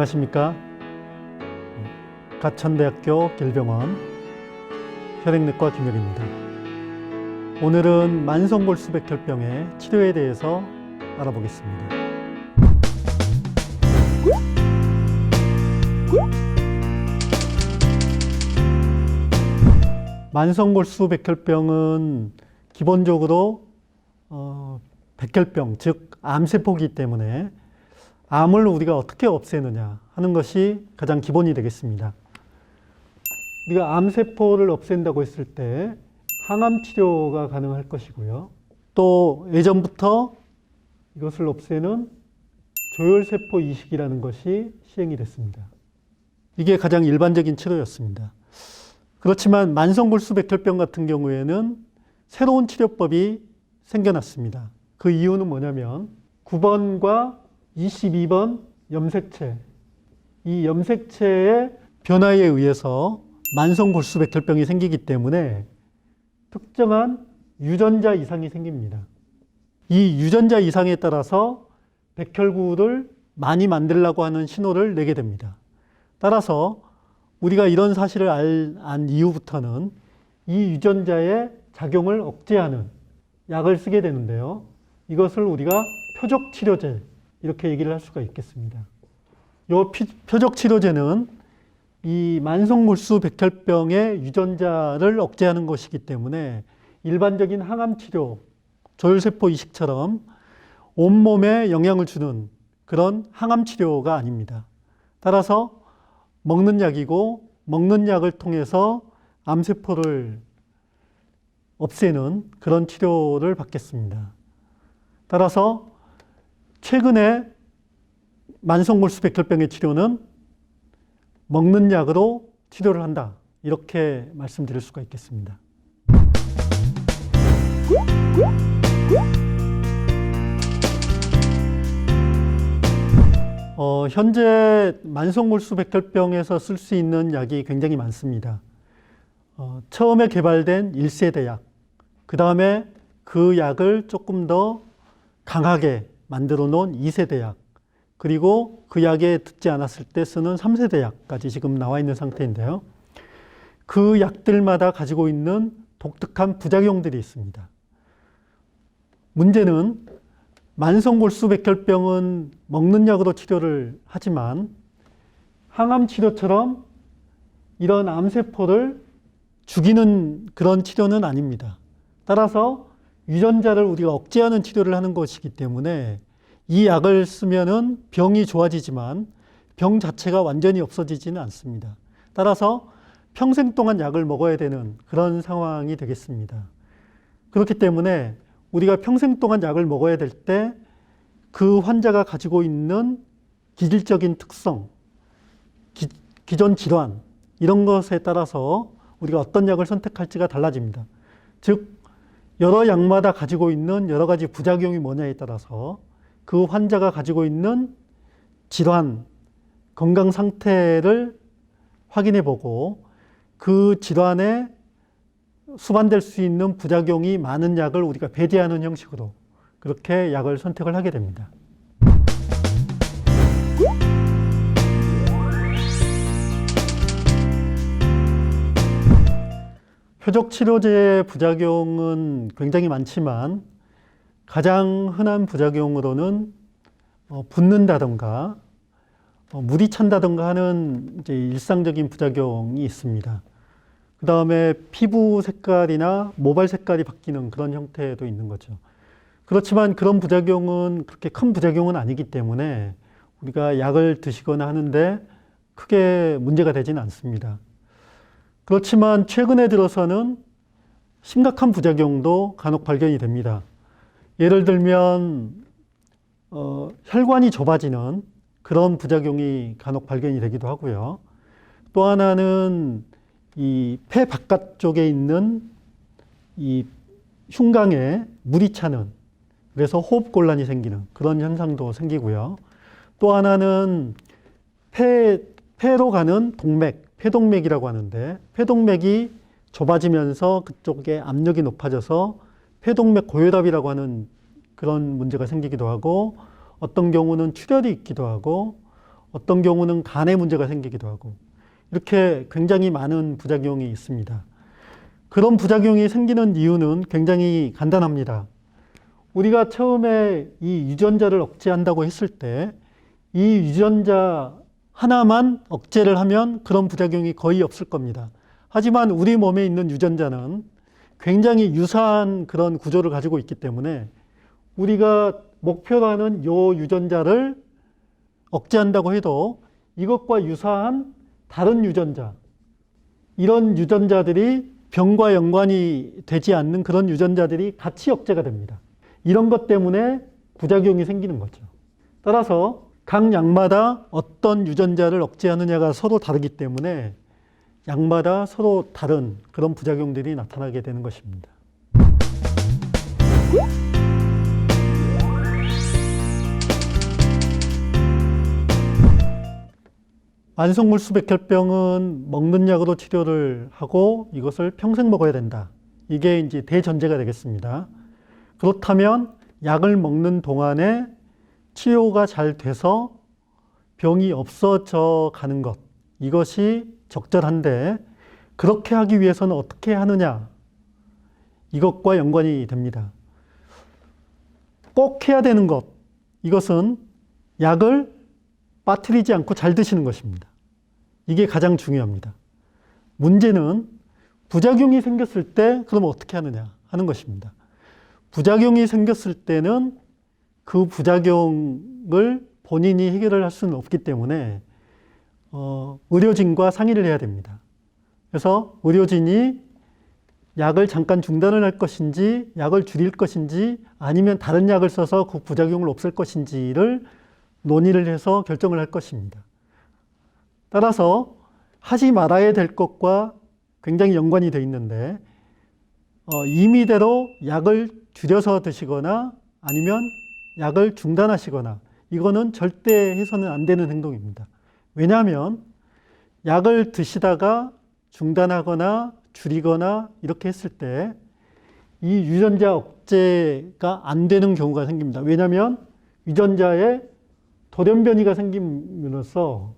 안녕하십니까. 가천대학교 길병원 혈액내과 김혁입니다. 오늘은 만성골수백혈병의 치료에 대해서 알아보겠습니다. 만성골수백혈병은 기본적으로 어, 백혈병, 즉 암세포기 때문에 암을 우리가 어떻게 없애느냐 하는 것이 가장 기본이 되겠습니다. 우리가 암세포를 없앤다고 했을 때 항암 치료가 가능할 것이고요. 또 예전부터 이것을 없애는 조혈세포 이식이라는 것이 시행이 됐습니다. 이게 가장 일반적인 치료였습니다. 그렇지만 만성골수백혈병 같은 경우에는 새로운 치료법이 생겨났습니다. 그 이유는 뭐냐면 9번과 22번 염색체, 이 염색체의 변화에 의해서 만성 골수백혈병이 생기기 때문에 특정한 유전자 이상이 생깁니다. 이 유전자 이상에 따라서 백혈구를 많이 만들라고 하는 신호를 내게 됩니다. 따라서 우리가 이런 사실을 알, 안 이후부터는 이 유전자의 작용을 억제하는 약을 쓰게 되는데요. 이것을 우리가 표적 치료제 이렇게 얘기를 할 수가 있겠습니다. 요 피, 표적 치료제는 이 만성골수 백혈병의 유전자를 억제하는 것이기 때문에 일반적인 항암 치료, 조혈세포 이식처럼 온몸에 영향을 주는 그런 항암 치료가 아닙니다. 따라서 먹는 약이고 먹는 약을 통해서 암세포를 없애는 그런 치료를 받겠습니다. 따라서 최근에 만성골수 백혈병의 치료는 먹는 약으로 치료를 한다. 이렇게 말씀드릴 수가 있겠습니다. 어, 현재 만성골수 백혈병에서 쓸 수 있는 약이 굉장히 많습니다. 어, 처음에 개발된 1세대 약, 그 다음에 그 약을 조금 더 강하게 만들어 놓은 2세대 약, 그리고 그 약에 듣지 않았을 때 쓰는 3세대 약까지 지금 나와 있는 상태인데요. 그 약들마다 가지고 있는 독특한 부작용들이 있습니다. 문제는 만성골수백혈병은 먹는 약으로 치료를 하지만 항암 치료처럼 이런 암세포를 죽이는 그런 치료는 아닙니다. 따라서 유전자를 우리가 억제하는 치료를 하는 것이기 때문에 이 약을 쓰면은 병이 좋아지지만 병 자체가 완전히 없어지지는 않습니다. 따라서 평생 동안 약을 먹어야 되는 그런 상황이 되겠습니다. 그렇기 때문에 우리가 평생 동안 약을 먹어야 될 때 그 환자가 가지고 있는 기질적인 특성, 기, 기존 질환, 이런 것에 따라서 우리가 어떤 약을 선택할지가 달라집니다. 즉, 여러 약마다 가지고 있는 여러 가지 부작용이 뭐냐에 따라서 그 환자가 가지고 있는 질환, 건강 상태를 확인해 보고 그 질환에 수반될 수 있는 부작용이 많은 약을 우리가 배제하는 형식으로 그렇게 약을 선택을 하게 됩니다. 표적 치료제의 부작용은 굉장히 많지만 가장 흔한 부작용으로는 어, 붓는다던가 어, 물이 찬다던가 하는 이제 일상적인 부작용이 있습니다. 그 다음에 피부 색깔이나 모발 색깔이 바뀌는 그런 형태도 있는 거죠. 그렇지만 그런 부작용은 그렇게 큰 부작용은 아니기 때문에 우리가 약을 드시거나 하는데 크게 문제가 되지는 않습니다. 그렇지만 최근에 들어서는 심각한 부작용도 간혹 발견이 됩니다. 예를 들면 어, 혈관이 좁아지는 그런 부작용이 간혹 발견이 되기도 하고요. 또 하나는 이 폐 바깥쪽에 있는 이 흉강에 물이 차는 그래서 호흡 곤란이 생기는 그런 현상도 생기고요. 또 하나는 폐, 폐로 가는 동맥, 폐동맥이라고 하는데 폐동맥이 좁아지면서 그쪽에 압력이 높아져서 폐동맥 고혈압이라고 하는 그런 문제가 생기기도 하고 어떤 경우는 출혈이 있기도 하고 어떤 경우는 간에 문제가 생기기도 하고 이렇게 굉장히 많은 부작용이 있습니다. 그런 부작용이 생기는 이유는 굉장히 간단합니다. 우리가 처음에 이 유전자를 억제한다고 했을 때 이 유전자 하나만 억제를 하면 그런 부작용이 거의 없을 겁니다. 하지만 우리 몸에 있는 유전자는 굉장히 유사한 그런 구조를 가지고 있기 때문에 우리가 목표로 하는 요 유전자를 억제한다고 해도 이것과 유사한 다른 유전자, 이런 유전자들이 병과 연관이 되지 않는 그런 유전자들이 같이 억제가 됩니다. 이런 것 때문에 부작용이 생기는 거죠. 따라서 각 약마다 어떤 유전자를 억제하느냐가 서로 다르기 때문에 약마다 서로 다른 그런 부작용들이 나타나게 되는 것입니다. 만성물수백혈병은 먹는 약으로 치료를 하고 이것을 평생 먹어야 된다. 이게 이제 대전제가 되겠습니다. 그렇다면 약을 먹는 동안에 치료가 잘 돼서 병이 없어져 가는 것. 이것이 적절한데 그렇게 하기 위해서는 어떻게 하느냐. 이것과 연관이 됩니다. 꼭 해야 되는 것. 이것은 약을 빠뜨리지 않고 잘 드시는 것입니다. 이게 가장 중요합니다. 문제는 부작용이 생겼을 때 그럼 어떻게 하느냐 하는 것입니다. 부작용이 생겼을 때는 그 부작용을 본인이 해결을 할 수는 없기 때문에 어, 의료진과 상의를 해야 됩니다. 그래서 의료진이 약을 잠깐 중단을 할 것인지, 약을 줄일 것인지, 아니면 다른 약을 써서 그 부작용을 없앨 것인지를 논의를 해서 결정을 할 것입니다. 따라서 하지 말아야 될 것과 굉장히 연관이 되어 있는데, 어, 임의대로 약을 줄여서 드시거나 아니면 약을 중단하시거나 이거는 절대 해서는 안 되는 행동입니다. 왜냐하면 약을 드시다가 중단하거나 줄이거나 이렇게 했을 때 이 유전자 억제가 안 되는 경우가 생깁니다. 왜냐하면 유전자에 돌연변이가 생김으로써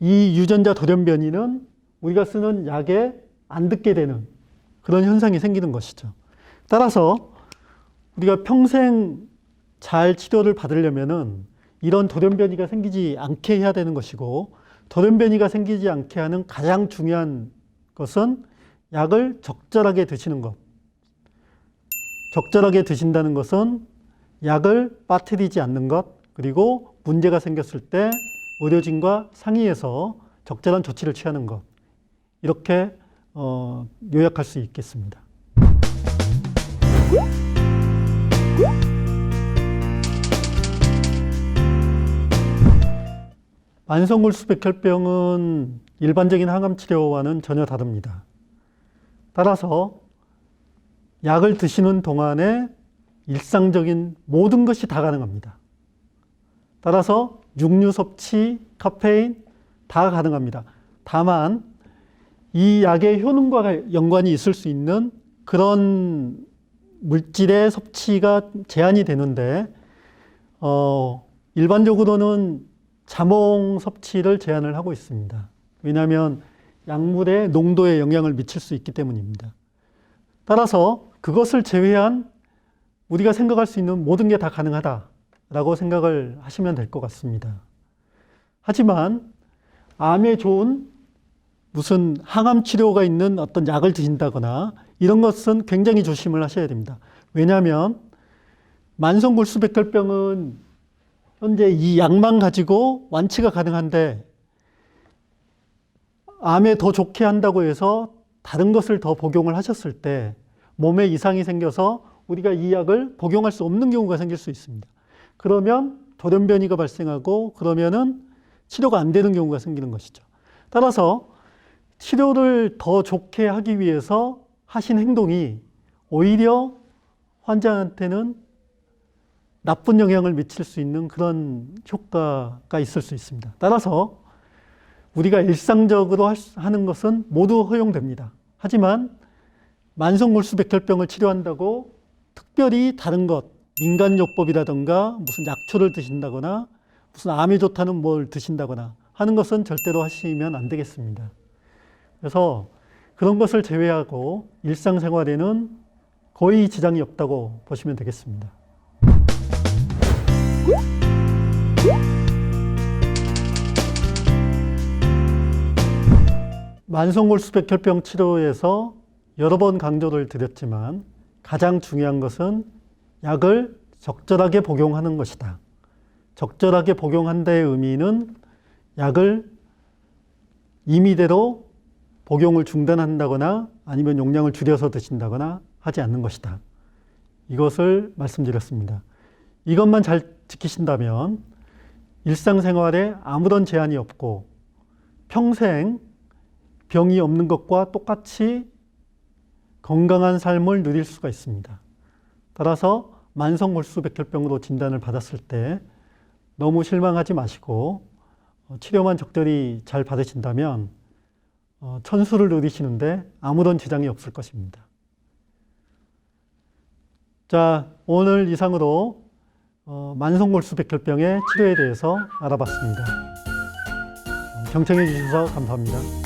이 유전자 돌연변이는 우리가 쓰는 약에 안 듣게 되는 그런 현상이 생기는 것이죠. 따라서 우리가 평생 잘 치료를 받으려면은 이런 돌연변이가 생기지 않게 해야 되는 것이고 돌연변이가 생기지 않게 하는 가장 중요한 것은 약을 적절하게 드시는 것. 적절하게 드신다는 것은 약을 빠뜨리지 않는 것, 그리고 문제가 생겼을 때 의료진과 상의해서 적절한 조치를 취하는 것. 이렇게 어, 요약할 수 있겠습니다. 만성골수 백혈병은 일반적인 항암 치료와는 전혀 다릅니다. 따라서 약을 드시는 동안에 일상적인 모든 것이 다 가능합니다. 따라서 육류 섭취, 카페인 다 가능합니다. 다만 이 약의 효능과 연관이 있을 수 있는 그런 물질의 섭취가 제한이 되는데 어, 일반적으로는 자몽 섭취를 제한을 하고 있습니다. 왜냐하면 약물의 농도에 영향을 미칠 수 있기 때문입니다. 따라서 그것을 제외한 우리가 생각할 수 있는 모든 게 다 가능하다라고 생각을 하시면 될 것 같습니다. 하지만 암에 좋은 무슨 항암 치료가 있는 어떤 약을 드신다거나 이런 것은 굉장히 조심을 하셔야 됩니다. 왜냐하면 만성골수백혈병은 현재 이 약만 가지고 완치가 가능한데 암에 더 좋게 한다고 해서 다른 것을 더 복용을 하셨을 때 몸에 이상이 생겨서 우리가 이 약을 복용할 수 없는 경우가 생길 수 있습니다. 그러면 돌연변이가 발생하고 그러면은 치료가 안 되는 경우가 생기는 것이죠. 따라서 치료를 더 좋게 하기 위해서 하신 행동이 오히려 환자한테는 나쁜 영향을 미칠 수 있는 그런 효과가 있을 수 있습니다. 따라서 우리가 일상적으로 하는 것은 모두 허용됩니다. 하지만 만성골수백혈병을 치료한다고 특별히 다른 것, 민간요법이라든가 무슨 약초를 드신다거나 무슨 암이 좋다는 뭘 드신다거나 하는 것은 절대로 하시면 안 되겠습니다. 그래서 그런 것을 제외하고 일상생활에는 거의 지장이 없다고 보시면 되겠습니다. 만성골수백혈병 치료에서 여러 번 강조를 드렸지만 가장 중요한 것은 약을 적절하게 복용하는 것이다. 적절하게 복용한다의 의미는 약을 임의대로 복용을 중단한다거나 아니면 용량을 줄여서 드신다거나 하지 않는 것이다. 이것을 말씀드렸습니다. 이것만 잘 지키신다면 일상생활에 아무런 제한이 없고 평생 병이 없는 것과 똑같이 건강한 삶을 누릴 수가 있습니다. 따라서 만성 골수 백혈병으로 진단을 받았을 때 너무 실망하지 마시고 어, 치료만 적절히 잘 받으신다면 어, 천수를 누리시는데 아무런 지장이 없을 것입니다. 자, 오늘 이상으로 어, 만성골수 백혈병의 치료에 대해서 알아봤습니다. 어, 경청해 주셔서 감사합니다.